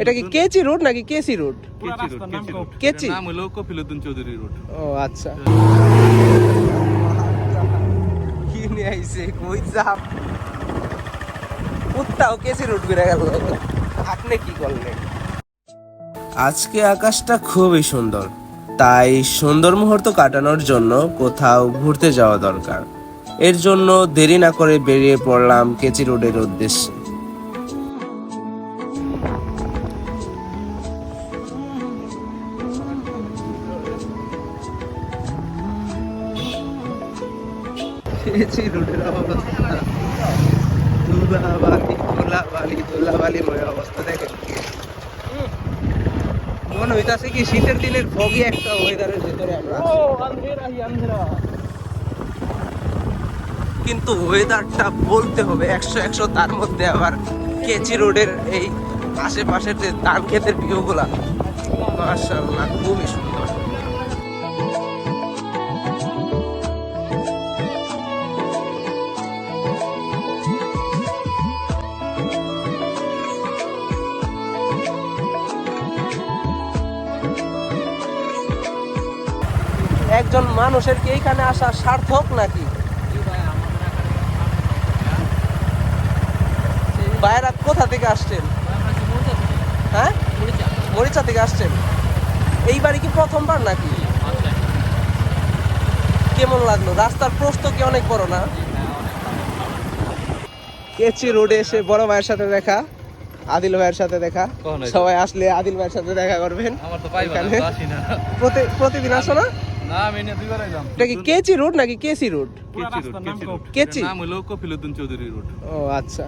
এটা কি কেচি রোড নাকি কেসি রোড কেচি নাম হলো কপিলউদ্দিন চৌধুরী রোড ও আচ্ছা। কি নিয়ে আইছে কই যাব কুত্তাও কেসি রোড ঘুরে গেল। আপনি কি করলেন আজকে আকাশটা খুবই সুন্দর তাই সুন্দর মুহূর্ত কাটানোর জন্য কোথাও ঘুরতে যাওয়া দরকার। এর জন্য দেরি না করে বেরিয়ে পড়লাম কেচি রোডের উদ্দেশ্যে। কেচি রোডের অবস্থা। ধুলাবালি ধুলাবালি ধুলাবালিময় অবস্থা দেখেন মনে হইতাছে কি শীতের দিনের ফগি একটা ওয়েদারের ভিতরে আমরা। কিন্তু ওয়েদারটা বলতে হবে একশো একশো তার মধ্যে আবার কেচি রোডের এই আশেপাশের যে ধান ক্ষেতের ভিউগুলা। মার্শাল্লাহ খুবই সুন্দর। একজন মানুষের কি এইখানে আসা সার্থক নাকি? বাইরা কোথা থেকে আসছেন? হ্যাঁ? মরিচা থেকে আসছেন? এইবারই কি প্রথমবার নাকি? কেমন লাগল? রাস্তার প্রস্ত কি অনেক বড় না? কেচি রোডে এসে বড় ভাইয়ের সাথে দেখা আদিল ভাইয়ের সাথে দেখা। সবাই আসলে আদিল ভাইয়ের সাথে দেখা করবেন। আমার তো পাইবা না প্রতিদিন আসো না? না আমি এনে এটা কি কেচি রোড নাকি KC road? Kechi road Kechi road. Kechi? এটার নাম হলো কপিলউদ্দিন চৌধুরী রোড। ও আচ্ছা।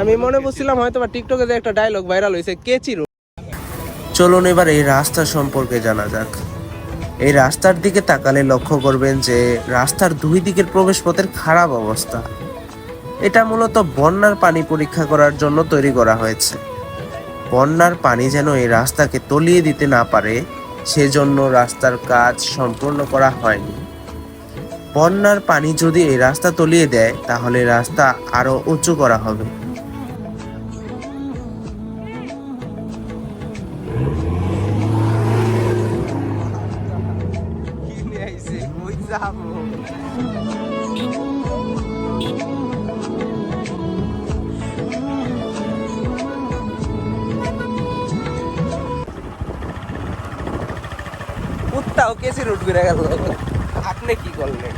আমি মনে করছিলাম হয়তো বা টিকটকে যে একটা ডায়লগ ভাইরাল হয়েছে কেচি রোড। চলুন এবার এই রাস্তা সম্পর্কে জানা যাক। এই রাস্তার দিকে তাকালে লক্ষ্য করবেন যে রাস্তার দুই দিকের প্রবেশপথের খারাপ অবস্থা। এটা মূলত বন্যার পানি পরীক্ষা করার জন্য তৈরি করা হয়েছে। বন্যার পানি যেন এই রাস্তাকে তলিয়ে দিতে না পারে সেজন্য রাস্তার কাজ সম্পূর্ণ করা হয়নি। বন্যার পানি যদি এই রাস্তা তলিয়ে দেয়, তাহলে রাস্তা আরও উঁচু করা হবে। কুত্তাও কেসি রুট ঘুরে গেল। আপনি কি করলেন?